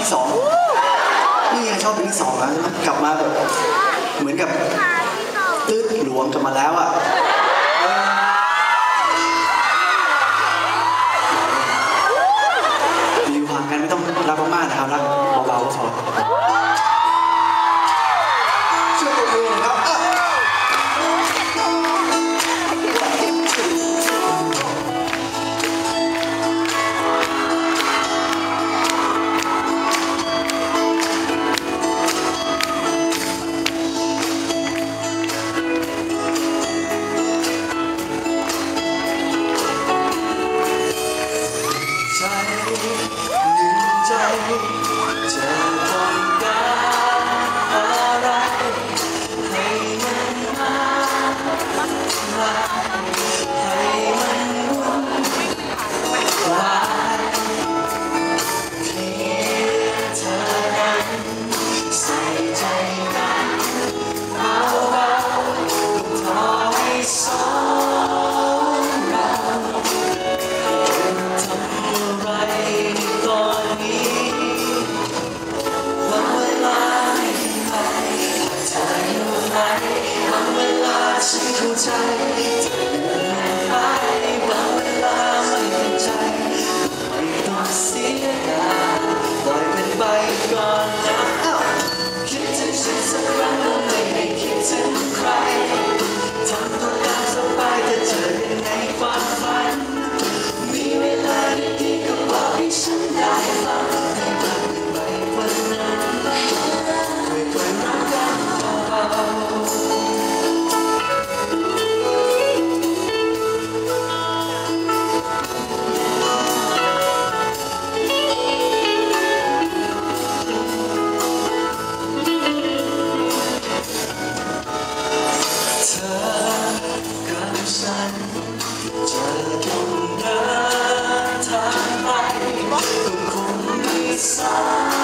ที่สองนี่ไงชอบเพลงที่สองแล้วกลับมาแบบเหมือนกับตืดหลวงกลับมาแล้วอะดีความกันไม่ต้องรักมากๆนะครับรักเบาๆก็พอช่วยตัวเองครับ time. Bye.